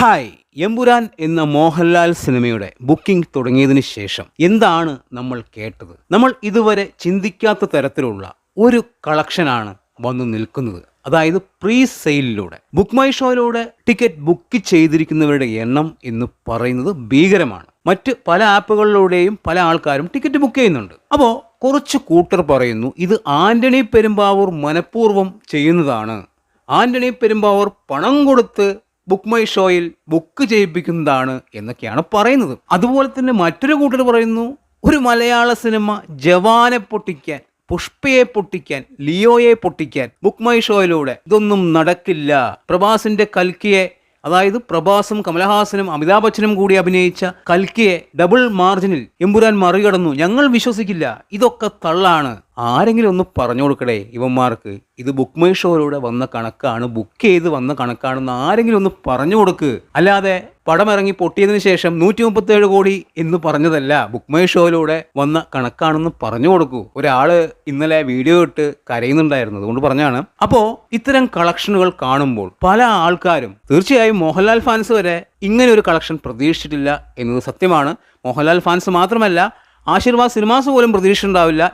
Hi Empuraan എന്ന മോഹൻലാൽ സിനിമയുടെ booking തുടങ്ങിയതിന് ശേഷം എന്താണ് നമ്മൾ കേട്ടത്? നമ്മൾ ഇതുവരെ ചിന്തിക്കാത്ത തരത്തിലുള്ള ഒരു കളക്ഷനാണ് വന്നു നിൽക്കുന്നത്. അതായത് പ്രീ സെയിലിലൂടെ ബുക്ക് മൈ ഷോയിലൂടെ ടിക്കറ്റ് ബുക്ക് ചെയ്തിരിക്കുന്നവരുടെ എണ്ണം എന്ന് പറയുന്നത് ഭീകരമാണ്. മറ്റ് പല ആപ്പുകളിലൂടെയും പല ആൾക്കാരും ടിക്കറ്റ് ബുക്ക് ചെയ്യുന്നുണ്ട്. അപ്പോൾ കുറച്ച് കൂട്ടർ പറയുന്നു ഇത് ആന്റണി പെരുമ്പാവൂർ മനഃപൂർവം ചെയ്യുന്നതാണ്. ആന്റണി പെരുമ്പാവൂർ പണം കൊടുത്ത് ബുക്ക് മൈ ഷോയിൽ ബുക്ക് ചെയ്യിപ്പിക്കുന്നതാണ് എന്നൊക്കെയാണ് പറയുന്നത്. അതുപോലെ തന്നെ മറ്റൊരു കൂട്ടർ പറയുന്നു ഒരു മലയാള സിനിമ ജവാനെ പൊട്ടിക്കാൻ പുഷ്പയെ പൊട്ടിക്കാൻ ലിയോയെ പൊട്ടിക്കാൻ ബുക്ക് മൈ ഷോയിലൂടെ ഇതൊന്നും നടക്കില്ല. പ്രഭാസിന്റെ കൽക്കിയെ അതായത് പ്രഭാസും കമലഹാസനും അമിതാഭ് ബച്ചനും കൂടി അഭിനയിച്ച കൽക്കിയെ ഡബിൾ മാർജിനിൽ എമ്പുരാൻ മറികടന്നു. ഞങ്ങൾ വിശ്വസിക്കില്ല. ഇതൊക്കെ തള്ളാണ്. ആരെങ്കിലും ഒന്ന് പറഞ്ഞു കൊടുക്കടേ ഇവന്മാർക്ക്. ഇത് ബുക്ക് മൈ ഷോയിലൂടെ വന്ന കണക്കാണ് ബുക്ക് ചെയ്ത് വന്ന കണക്കാണെന്ന് ആരെങ്കിലും ഒന്ന് പറഞ്ഞു കൊടുക്ക്. അല്ലാതെ പടമിറങ്ങി പൊട്ടിയതിന് ശേഷം നൂറ്റി മുപ്പത്തേഴ് കോടി എന്ന് പറഞ്ഞതല്ല ബുക്ക് മൈ ഷോയിലൂടെ വന്ന കണക്കാണെന്ന് പറഞ്ഞു കൊടുക്കൂ. ഒരാൾ ഇന്നലെ വീഡിയോ ഇട്ട് കരയുന്നുണ്ടായിരുന്നു അതുകൊണ്ട് പറഞ്ഞാണ് അപ്പോ ഇത്തരം കളക്ഷനുകൾ കാണുമ്പോൾ പല ആൾക്കാരും തീർച്ചയായും മോഹൻലാൽ ഫാൻസ് വരെ ഇങ്ങനെ ഒരു കളക്ഷൻ പ്രതീക്ഷിച്ചിട്ടില്ല എന്നത് സത്യമാണ്. മോഹൻലാൽ ഫാൻസ് മാത്രമല്ല ആശീർവാദ് സിനിമാസ് പോലും പ്രതീക്ഷ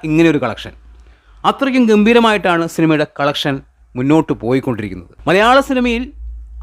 ഇങ്ങനെ ഒരു കളക്ഷൻ അത്രയ്ക്കും ഗംഭീരമായിട്ടാണ് സിനിമയുടെ കളക്ഷൻ മുന്നോട്ട് പോയിക്കൊണ്ടിരിക്കുന്നത്. മലയാള സിനിമയിൽ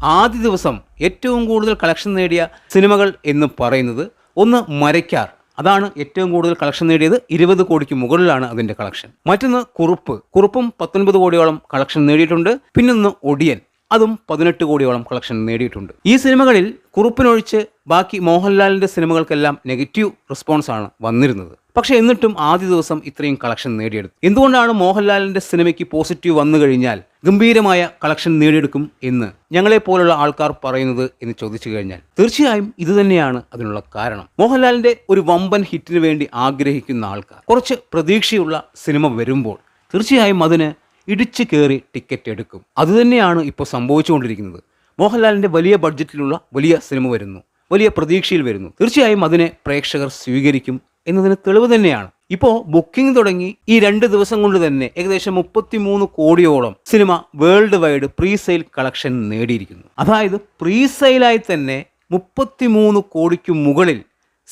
ആദ്യ ദിവസം ഏറ്റവും കൂടുതൽ കളക്ഷൻ നേടിയ സിനിമകൾ എന്ന് പറയുന്നത് ഒന്ന് മരയ്ക്കാർ. അതാണ് ഏറ്റവും കൂടുതൽ കളക്ഷൻ നേടിയത്. ഇരുപത് കോടിക്ക് മുകളിലാണ് അതിന്റെ കളക്ഷൻ മറ്റൊന്ന് കുറുപ്പ്. കുറുപ്പും പത്തൊൻപത് കോടിയോളം കളക്ഷൻ നേടിയിട്ടുണ്ട്. പിന്നൊന്ന് ഒടിയൻ. അതും പതിനെട്ട് കോടിയോളം കളക്ഷൻ നേടിയിട്ടുണ്ട്. ഈ സിനിമകളിൽ കുറുപ്പിനൊഴിച്ച് ബാക്കി മോഹൻലാലിന്റെ സിനിമകൾക്കെല്ലാം നെഗറ്റീവ് റെസ്പോൺസ് ആണ് വന്നിരുന്നത്. പക്ഷേ എന്നിട്ടും ആദ്യ ദിവസം ഇത്രയും കളക്ഷൻ നേടിയെടുത്തു. എന്തുകൊണ്ടാണ് മോഹൻലാലിന്റെ സിനിമയ്ക്ക് പോസിറ്റീവ് വന്നു കഴിഞ്ഞാൽ ഗംഭീരമായ കളക്ഷൻ നേടിയെടുക്കും എന്ന് ഞങ്ങളെപ്പോലുള്ള ആൾക്കാർ പറയുന്നത് എന്ന് ചോദിച്ചു കഴിഞ്ഞാൽ തീർച്ചയായും ഇതുതന്നെയാണ് അതിനുള്ള കാരണം. മോഹൻലാലിന്റെ ഒരു വമ്പൻ ഹിറ്റിന് വേണ്ടി ആഗ്രഹിക്കുന്ന ആൾക്കാർ കുറച്ച് പ്രതീക്ഷയുള്ള സിനിമ വരുമ്പോൾ തീർച്ചയായും അതിന് ഇടിച്ചു കയറി ടിക്കറ്റ് എടുക്കും. അതുതന്നെയാണ് ഇപ്പോൾ സംഭവിച്ചുകൊണ്ടിരിക്കുന്നത്. മോഹൻലാലിന്റെ വലിയ ബഡ്ജറ്റിലുള്ള വലിയ സിനിമ വരുന്നു. വലിയ പ്രതീക്ഷയിൽ വരുന്നു. തീർച്ചയായും അതിനെ പ്രേക്ഷകർ സ്വീകരിക്കും എന്നതിന് തെളിവ് തന്നെയാണ്. ഇപ്പോൾ ബുക്കിംഗ് തുടങ്ങി ഈ രണ്ട് ദിവസം കൊണ്ട് തന്നെ ഏകദേശം മുപ്പത്തിമൂന്ന് കോടിയോളം cinema world wide pre sale collection നേടിയിരിക്കുന്നു. അതായത് പ്രീ സെയിലായി തന്നെ മുപ്പത്തിമൂന്ന് കോടിക്ക് മുകളിൽ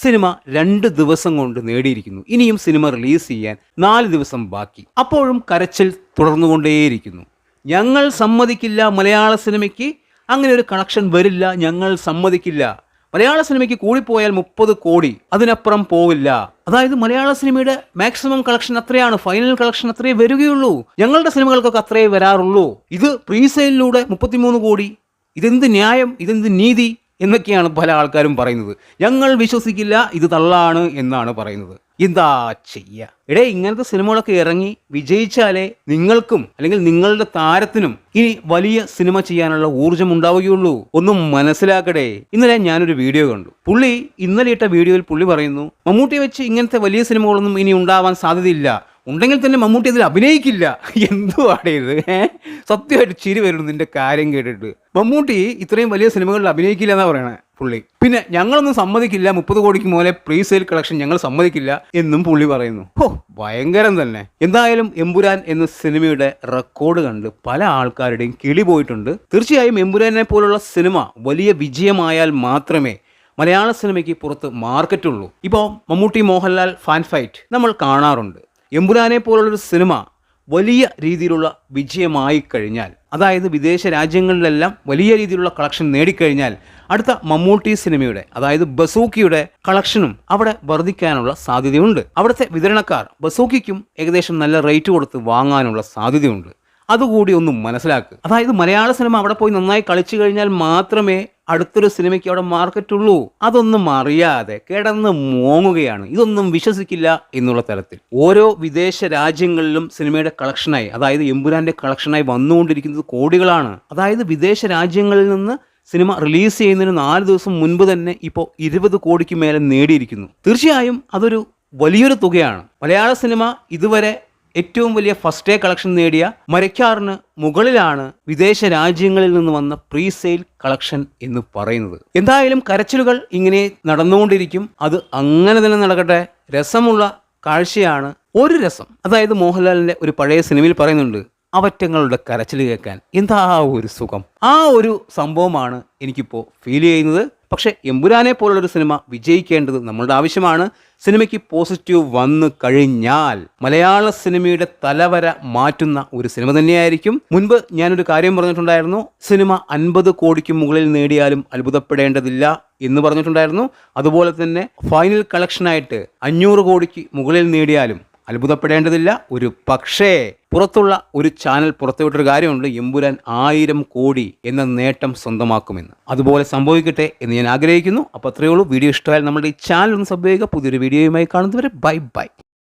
സിനിമ രണ്ട് ദിവസം കൊണ്ട് നേടിയിരിക്കുന്നു. ഇനിയും സിനിമ റിലീസ് ചെയ്യാൻ നാല് ദിവസം ബാക്കി. അപ്പോഴും കരച്ചിൽ തുടർന്നുകൊണ്ടേയിരിക്കുന്നു. ഞങ്ങൾ സമ്മതിക്കില്ല മലയാള സിനിമയ്ക്ക്. അങ്ങനെ ഒരു കണക്ഷൻ വരില്ല ഞങ്ങൾ സമ്മതിക്കില്ല. മലയാള സിനിമയ്ക്ക് കൂടിപ്പോയാൽ മുപ്പത് കോടി അതിനപ്പുറം പോവില്ല. അതായത് മലയാള സിനിമയുടെ മാക്സിമം കളക്ഷൻ അത്രയാണ് ഫൈനൽ കളക്ഷൻ അത്രയേ വരികയുള്ളൂ. ഞങ്ങളുടെ സിനിമകൾക്കൊക്കെ അത്രയേ വരാറുള്ളൂ. ഇത് പ്രീസെയിലൂടെ മുപ്പത്തിമൂന്ന് കോടി. ഇതെന്ത് ന്യായം ഇതെന്ത് നീതി? എന്നൊക്കെയാണ് പല ആൾക്കാരും പറയുന്നത്. ഞങ്ങൾ വിശ്വസിക്കില്ല ഇത് തള്ളാണ് എന്നാണ് പറയുന്നത്. എന്താ ചെയ്യ? ഇടേ ഇങ്ങനത്തെ സിനിമകളൊക്കെ ഇറങ്ങി വിജയിച്ചാലേ നിങ്ങൾക്കും അല്ലെങ്കിൽ നിങ്ങളുടെ താരത്തിനും ഇനി വലിയ സിനിമ ചെയ്യാനുള്ള ഊർജം ഉണ്ടാവുകയുള്ളൂ. ഒന്നും മനസ്സിലാക്കടേ. ഇന്നലെ ഞാനൊരു വീഡിയോ കണ്ടു. പുള്ളി ഇന്നലെ ഇട്ട വീഡിയോയിൽ പുള്ളി പറയുന്നു മമ്മൂട്ടി വെച്ച് ഇങ്ങനത്തെ വലിയ സിനിമകളൊന്നും ഇനി ഉണ്ടാവാൻ സാധ്യതയില്ല. ഉണ്ടെങ്കിൽ തന്നെ മമ്മൂട്ടി അതിൽ അഭിനയിക്കില്ല. എന്തുവാടേ ഇത്? സത്യമായിട്ട് ചിരി വരുന്നു നിന്റെ കാര്യം കേട്ടിട്ട്. മമ്മൂട്ടി ഇത്രയും വലിയ സിനിമകളിൽ അഭിനയിക്കില്ല എന്നാ പറയണേ പുള്ളി. പിന്നെ ഞങ്ങളൊന്നും സമ്മതിക്കില്ല. മുപ്പത് കോടിക്ക് മുതലേ പ്രീ സെയിൽ കളക്ഷൻ ഞങ്ങൾ സമ്മതിക്കില്ല എന്നും പുള്ളി പറയുന്നു. ഓ ഭയങ്കരം തന്നെ. എന്തായാലും എമ്പുരാൻ എന്ന സിനിമയുടെ റെക്കോർഡ് കണ്ട് പല ആൾക്കാരുടെയും കിളി പോയിട്ടുണ്ട്. തീർച്ചയായും എമ്പുരാനെ പോലുള്ള സിനിമ വലിയ വിജയമായാൽ മാത്രമേ മലയാള സിനിമയ്ക്ക് പുറത്ത് മാർക്കറ്റുള്ളൂ ഇപ്പോൾ മമ്മൂട്ടി മോഹൻലാൽ ഫാൻ ഫൈറ്റ് നമ്മൾ കാണാറുണ്ട്. എമ്പുരാനെ പോലുള്ളൊരു സിനിമ വലിയ രീതിയിലുള്ള വിജയമായി കഴിഞ്ഞാൽ അതായത് വിദേശ രാജ്യങ്ങളിലെല്ലാം വലിയ രീതിയിലുള്ള കളക്ഷൻ നേടിക്കഴിഞ്ഞാൽ അടുത്ത മമ്മൂട്ടി സിനിമയുടെ അതായത് ബസൂക്കിയുടെ കളക്ഷനും അവിടെ വർദ്ധിക്കാനുള്ള സാധ്യതയുണ്ട്. അവിടുത്തെ വിതരണക്കാർ ബസൂക്കിക്കും ഏകദേശം നല്ല റേറ്റ് കൊടുത്ത് വാങ്ങാനുള്ള സാധ്യതയുണ്ട്. അതുകൂടി ഒന്ന് മനസ്സിലാക്കുക അതായത് മലയാള സിനിമ അവിടെ പോയി നന്നായി കളിച്ചു കഴിഞ്ഞാൽ മാത്രമേ അടുത്തൊരു സിനിമയ്ക്ക് അവിടെ മാർക്കറ്റ് ഉള്ളൂ അതൊന്നും അറിയാതെ കിടന്ന് മോങ്ങുകയാണ്. ഇതൊന്നും വിശ്വസിക്കില്ല എന്നുള്ള തരത്തിൽ. ഓരോ വിദേശ രാജ്യങ്ങളിലും സിനിമയുടെ കളക്ഷനായി അതായത് എമ്പുരാന്റെ കളക്ഷനായി വന്നുകൊണ്ടിരിക്കുന്നത് കോടികളാണ്. അതായത് വിദേശ രാജ്യങ്ങളിൽ നിന്ന് സിനിമ റിലീസ് ചെയ്യുന്നതിന് നാല് ദിവസം മുൻപ് തന്നെ ഇപ്പോൾ ഇരുപത് കോടിക്ക് മേലെ നേടിയിരിക്കുന്നു. തീർച്ചയായും അതൊരു വലിയൊരു തുകയാണ്. മലയാള സിനിമ ഇതുവരെ ഏറ്റവും വലിയ ഫസ്റ്റ് ഡേ കളക്ഷൻ നേടിയ മരക്കാറിന് മുകളിലാണ് വിദേശ രാജ്യങ്ങളിൽ നിന്ന് വന്ന പ്രീ സെയിൽ കളക്ഷൻ എന്ന് പറയുന്നത്. എന്തായാലും കരച്ചിലുകൾ ഇങ്ങനെ നടന്നുകൊണ്ടിരിക്കും. അത് അങ്ങനെ തന്നെ നടക്കട്ടെ. രസമുള്ള കാഴ്ചയാണ് ഒരു രസം. അതായത് മോഹൻലാലിന്റെ ഒരു പഴയ സിനിമയിൽ പറയുന്നുണ്ട് അവറ്റങ്ങളുടെ കരച്ചിൽ കേൾക്കാൻ എന്താ ഒരു സുഖം? ആ ഒരു സംഭവമാണ് എനിക്കിപ്പോൾ ഫീൽ ചെയ്യുന്നത്. പക്ഷേ എമ്പുരാനെ പോലുള്ളൊരു സിനിമ വിജയിക്കേണ്ടത് നമ്മളുടെ ആവശ്യമാണ്. സിനിമയ്ക്ക് പോസിറ്റീവ് വന്നു കഴിഞ്ഞാൽ മലയാള സിനിമയുടെ തലവര മാറ്റുന്ന ഒരു സിനിമ തന്നെയായിരിക്കും. മുൻപ് ഞാനൊരു കാര്യം പറഞ്ഞിട്ടുണ്ടായിരുന്നു. സിനിമ അൻപത് കോടിക്ക് മുകളിൽ നേടിയാലും അത്ഭുതപ്പെടേണ്ടതില്ല എന്ന് പറഞ്ഞിട്ടുണ്ടായിരുന്നു. അതുപോലെ തന്നെ ഫൈനൽ കളക്ഷനായിട്ട് അഞ്ഞൂറ് കോടിക്ക് മുകളിൽ നേടിയാലും അത്ഭുതപ്പെടേണ്ടതില്ല. ഒരു പക്ഷേ പുറത്തുള്ള ഒരു ചാനൽ പുറത്തുവിട്ടൊരു കാര്യമുണ്ട്. എമ്പുരാൻ ആയിരം കോടി എന്ന നേട്ടം സ്വന്തമാക്കുമെന്ന്. അതുപോലെ സംഭവിക്കട്ടെ എന്ന് ഞാൻ ആഗ്രഹിക്കുന്നു. അപ്പോൾ അത്രയേ ഉള്ളൂ. വീഡിയോ ഇഷ്ടമായാൽ നമ്മുടെ ഈ ചാനൽ ഒന്ന് സബ്സ്ക്രൈബ് ചെയ്യുക. പുതിയൊരു വീഡിയോയുമായി കാണുന്നവരെ ബൈ ബൈ.